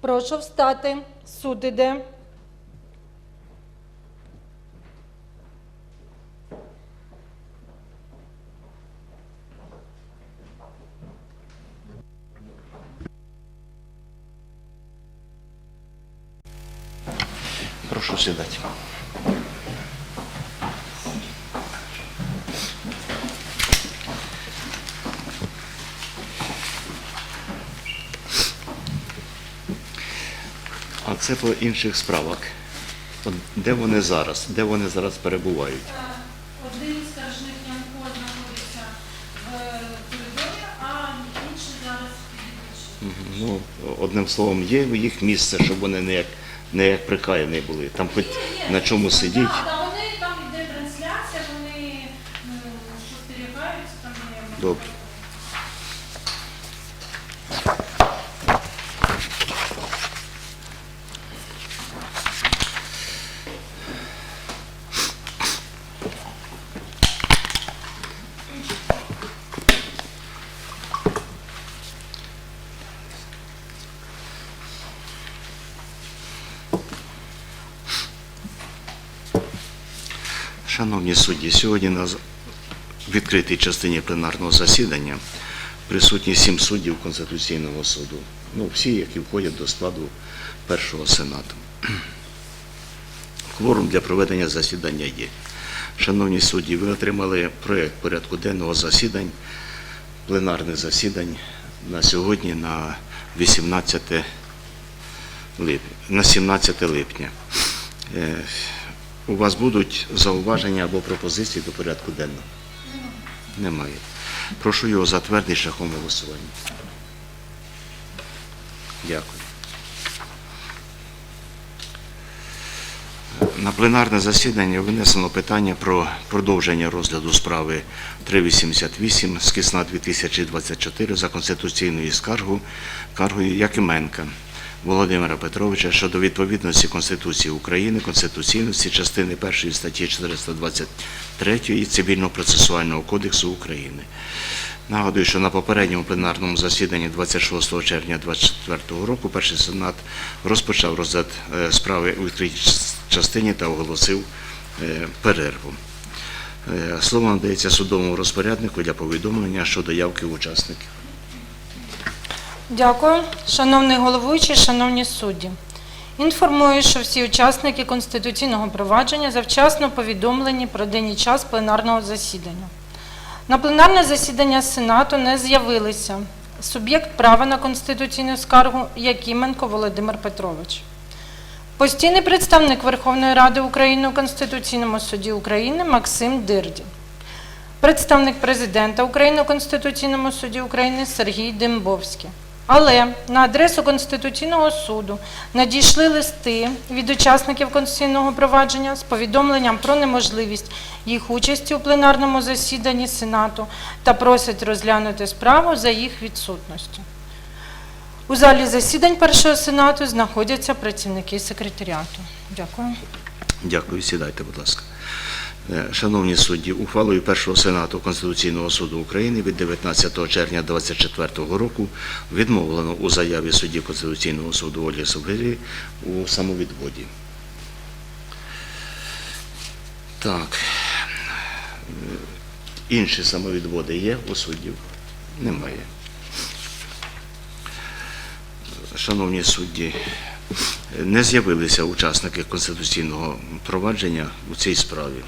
Прошу встати. Суд. Прошу сідати. Це по інших справах. От Де вони зараз? Де вони зараз перебувають? Один скаржник Янко знаходиться в коридорі, а інший зараз підвищує. Ну, одним словом, є їх місце, щоб вони не як, не як прикаяні були. Там хоч на чому сидіть. Так, вони там йде трансляція, вони ну, спостерігають, там є. Добре. Шановні судді, сьогодні на відкритій частині пленарного засідання присутні сім суддів Конституційного суду. Ну, всі, які входять до складу першого сенату. Кворум для проведення засідання є. Шановні судді, ви отримали проєкт порядку денного засідань, пленарних засідань на сьогодні на 18 липня, на 17 липня. У вас будуть зауваження або пропозиції до порядку денного? Немає. Прошу його затвердити шляхом голосування. Дякую. На пленарне засідання винесено питання про продовження розгляду справи 388 з кисна 2024 за конституційною скаргою, скаргою Якименка Володимира Петровича щодо відповідності Конституції України, конституційності частини 1 статті 423 Цивільно-процесуального кодексу України. Нагадую, що на попередньому пленарному засіданні 26 червня 2024 року перший сенат розпочав розгляд е, справи у відкритій частині та оголосив е, перерву. Е, Слово надається судовому розпоряднику для повідомлення щодо явки учасників. Дякую. Шановний головуючий, шановні судді. Інформую, що всі учасники конституційного провадження завчасно повідомлені про день і час пленарного засідання. На пленарне засідання Сенату не з'явилися суб'єкт права на конституційну скаргу Якименко Володимир Петрович. Постійний представник Верховної Ради України у Конституційному суді України Максим Дирдін. Представник президента України у Конституційному суді України Сергій Дембовський. Але на адресу Конституційного суду надійшли листи від учасників конституційного провадження з повідомленням про неможливість їх участі у пленарному засіданні Сенату та просять розглянути справу за їх відсутністю. У залі засідань першого сенату знаходяться працівники секретаріату. Дякую. Дякую, сідайте, будь ласка. Е, Шановні судді, ухвалою Першого Сенату Конституційного суду України від 19 червня 2024 року відмовлено у заяві судді Конституційного суду Олі Собирі у самовідводі. Так. Е, Інші самовідводи є у суддів? Немає. Шановні судді, не з'явилися учасники конституційного провадження у цій справі.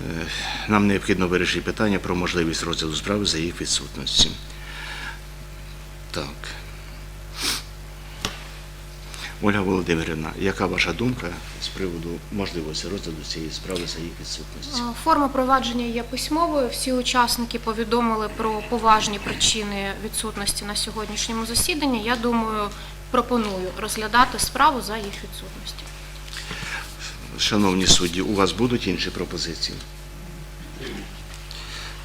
Е, Нам необхідно вирішити питання про можливість розгляду справи за їх відсутності. Так. Ольга Володимирівна, яка ваша думка з приводу можливості розгляду цієї справи за їх відсутності? Е, Форма провадження є письмовою. Всі учасники повідомили про поважні причини відсутності на сьогоднішньому засіданні. Я думаю, пропоную розглядати справу за їх відсутності. Шановні судді, у вас будуть інші пропозиції?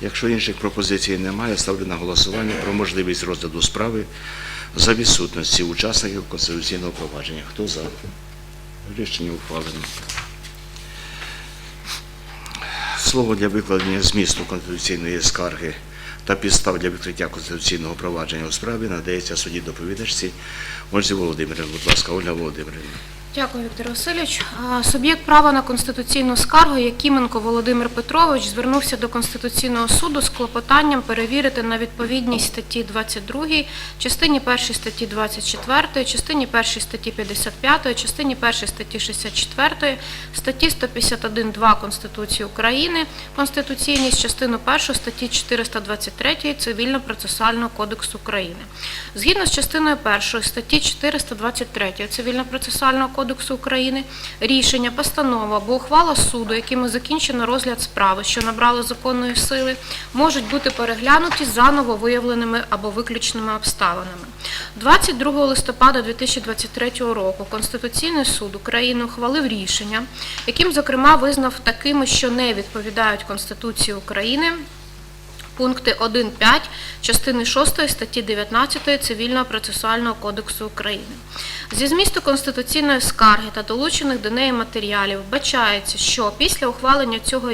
Якщо інших пропозицій немає, ставлю на голосування про можливість розгляду справи за відсутності учасників конституційного провадження. Хто за? Рішення ухвалено. Слово для викладення змісту конституційної скарги та підстав для відкриття конституційного провадження у справі надається судді доповідачці Ользі Володимирівні. Будь ласка, Ольга Володимирівна. Дякую, Віктор Васильович. Суб'єкт права на конституційну скаргу Якименко Володимир Петрович звернувся до Конституційного суду з клопотанням перевірити на відповідність статті 22, частині 1 статті 24, частині 1 статті 55, частині 1 статті 64, статті 151.2 Конституції України, конституційність частину 1 статті 423 Цивільно-процесуального кодексу України. Згідно з частиною 1 статті 423 Цивільно-процесуального кодексу України, рішення, постанова або ухвала суду, якими закінчено розгляд справи, що набрало законної сили, можуть бути переглянуті за нововиявленими або виключними обставинами. 22 листопада 2023 року Конституційний суд України ухвалив рішення, яким, зокрема, визнав такими, що не відповідають Конституції України пункти 1.5 частини 6 статті 19 Цивільного процесуального кодексу України. Зі змісту конституційної скарги та долучених до неї матеріалів вбачається, що після ухвалення цього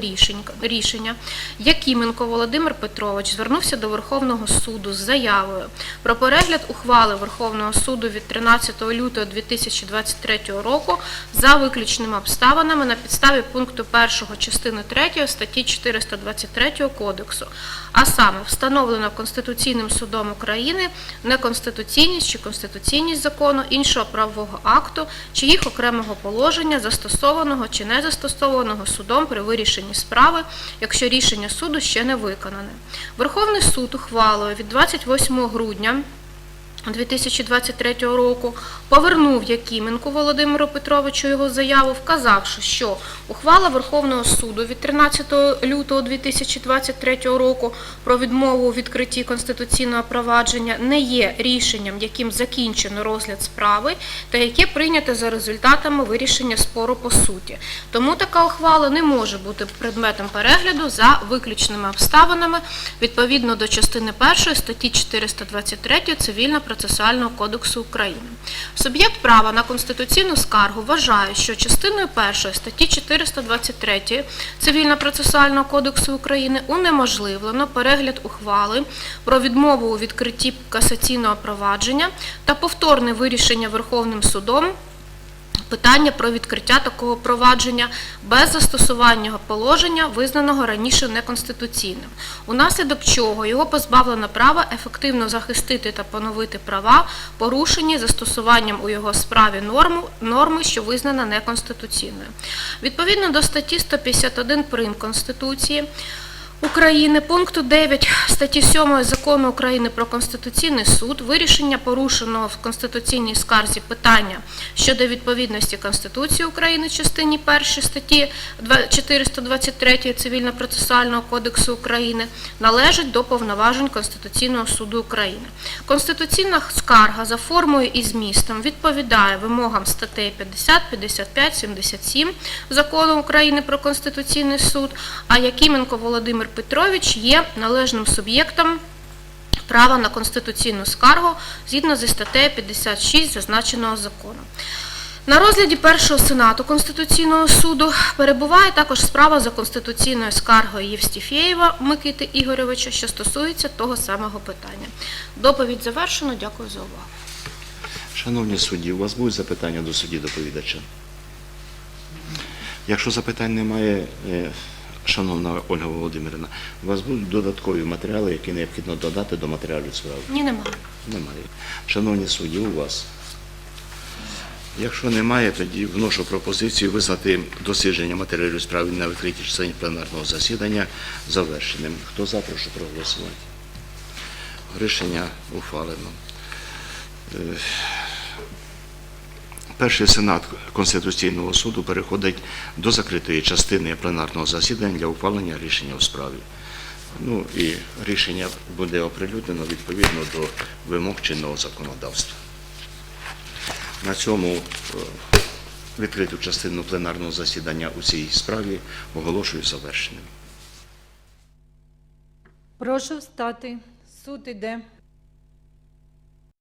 рішення Якименко Володимир Петрович звернувся до Верховного суду з заявою про перегляд ухвали Верховного суду від 13 лютого 2023 року за виключними обставинами на підставі пункту 1 частини 3 статті 423 Кодексу, а саме встановлено Конституційним судом України неконституційність чи конституційність закону, іншого правового акту чи їх окремого положення, застосованого чи не застосованого судом при вирішенні справи, якщо рішення суду ще не виконане. Верховний суд ухвалою від 28 грудня 2023 року повернув Якименку Володимиру Петровичу його заяву, вказавши, що ухвала Верховного суду від 13 лютого 2023 року про відмову у відкритті конституційного провадження не є рішенням, яким закінчено розгляд справи та яке прийнято за результатами вирішення спору по суті. Тому така ухвала не може бути предметом перегляду за виключними обставинами відповідно до частини 1 статті 423 Цивільно-процесуального кодексу України. Суб'єкт права на конституційну скаргу вважає, що частиною 1 статті 423 Цивільно-процесуального кодексу України унеможливлено перегляд ухвали про відмову у відкритті касаційного провадження та повторне вирішення Верховним судом питання про відкриття такого провадження без застосування положення, визнаного раніше неконституційним, унаслідок чого його позбавлено права ефективно захистити та поновити права, порушені застосуванням у його справі норму, норми, що визнана неконституційною. Відповідно до статті 151 прим. Конституції, України пункту 9 статті 7 Закону України про Конституційний суд вирішення порушеного в конституційній скарзі питання щодо відповідності Конституції України частині 1 статті 423 Цивільно-процесуального кодексу України належить до повноважень Конституційного суду України. Конституційна скарга за формою і змістом відповідає вимогам статей 50, 55, 77 Закону України про Конституційний суд, а Якименко Володимир Петрович є належним суб'єктом права на конституційну скаргу згідно зі статтею 56 зазначеного закону. На розгляді першого сенату Конституційного суду перебуває також справа за конституційною скаргою Євстіфєєва Микити Ігоровича, що стосується того самого питання. Доповідь завершено. Дякую за увагу. Шановні судді, у вас будуть запитання до судді доповідача? Якщо запитань немає, е, шановна Ольга Володимирівна, у вас будуть додаткові матеріали, які необхідно додати до матеріалів справи? Ні, немає. Немає. Шановні судді, у вас. Якщо немає, тоді вношу пропозицію визнати дослідження матеріалів справи на відкритій частині пленарного засідання завершеним. Хто за, прошу проголосувати. Рішення ухвалено. Перший сенат Конституційного суду переходить до закритої частини пленарного засідання для ухвалення рішення у справі. Ну і рішення буде оприлюднено відповідно до вимог чинного законодавства. На цьому е, відкриту частину пленарного засідання у цій справі оголошую завершеним. Прошу встати. Суд іде.